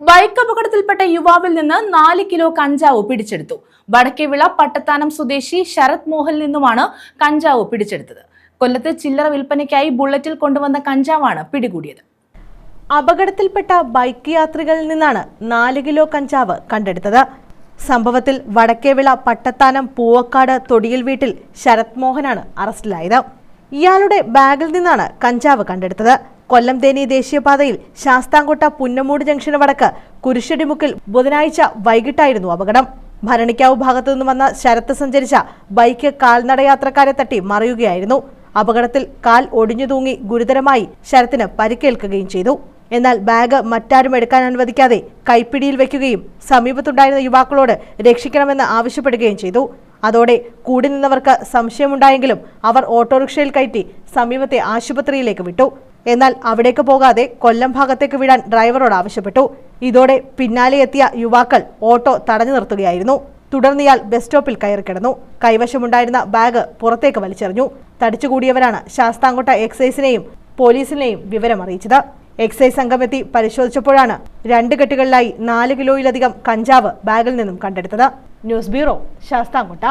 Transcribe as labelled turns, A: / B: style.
A: Bike അപകടത്തിൽപ്പെട്ട യുവാവിൽ നിന്ന് നാല് കിലോ കഞ്ചാവ് പിടിച്ചെടുത്തു. വടക്കേവിള പട്ടത്താനം സ്വദേശി ശരത് മോഹനിൽ നിന്നുമാണ് കഞ്ചാവ് പിടിച്ചെടുത്തത്. കൊല്ലത്ത് ചില്ലറ വിൽപ്പനയ്ക്കായി ബുള്ളറ്റിൽ കൊണ്ടുവന്ന കഞ്ചാവാണ് പിടികൂടിയത്.
B: അപകടത്തിൽപ്പെട്ട ബൈക്ക് യാത്രികളിൽ നിന്നാണ് നാല് കിലോ കഞ്ചാവ് കണ്ടെടുത്തത്. സംഭവത്തിൽ വടക്കേവിള പട്ടത്താനം പൂവക്കാട് തൊടിയിൽ വീട്ടിൽ ശരത് മോഹനാണ് അറസ്റ്റിലായത്. ഇയാളുടെ ബാഗിൽ നിന്നാണ് കഞ്ചാവ് കണ്ടെടുത്തത്. കൊല്ലം തേനി ദേശീയപാതയിൽ ശാസ്താംകോട്ട പുന്നമൂട് ജംഗ്ഷന് വടക്ക് കുരിശടിമുക്കിൽ ബുധനാഴ്ച വൈകിട്ടായിരുന്നു അപകടം. ഭരണിക്കാവ് ഭാഗത്തു നിന്ന് വന്ന ശരത്ത് സഞ്ചരിച്ച ബൈക്ക് കാൽനടയാത്രക്കാരെ തട്ടി മറിയുകയായിരുന്നു. അപകടത്തിൽ കാൽ ഒടിഞ്ഞു തൂങ്ങി ഗുരുതരമായി ശരത്തിന് പരിക്കേൽക്കുകയും ചെയ്തു. എന്നാൽ ബാഗ് മറ്റാരും എടുക്കാൻ അനുവദിക്കാതെ കൈപ്പിടിയിൽ വെക്കുകയും സമീപത്തുണ്ടായിരുന്ന യുവാക്കളോട് രക്ഷിക്കണമെന്ന് ആവശ്യപ്പെടുകയും ചെയ്തു. അതോടെ കൂടി നിന്നവർക്ക് സംശയമുണ്ടായെങ്കിലും അവർ ഓട്ടോറിക്ഷയിൽ കയറ്റി സമീപത്തെ ആശുപത്രിയിലേക്ക് വിട്ടു. എന്നാൽ അവിടേക്ക് പോകാതെ കൊല്ലം ഭാഗത്തേക്ക് വിടാൻ ഡ്രൈവറോട് ആവശ്യപ്പെട്ടു. ഇതോടെ പിന്നാലെ എത്തിയ യുവാക്കൾ ഓട്ടോ തടഞ്ഞു നിർത്തുകയായിരുന്നു. തുടർന്ന് ഇയാൾ ബസ് സ്റ്റോപ്പിൽ കയറി കിടന്നു. കൈവശമുണ്ടായിരുന്ന ബാഗ് പുറത്തേക്ക് വലിച്ചെറിഞ്ഞു. തടിച്ചുകൂടിയവരാണ് ശാസ്താംകോട്ട എക്സൈസിനെയും പോലീസിനെയും വിവരം അറിയിച്ചത് എക്സൈസ് സംഘമെത്തി പരിശോധിച്ചപ്പോഴാണ് രണ്ട് കെട്ടുകളിലായി നാല് കിലോയിലധികം കഞ്ചാവ് ബാഗിൽ നിന്നും കണ്ടെടുത്തത്. News bureau Sasthamkotta.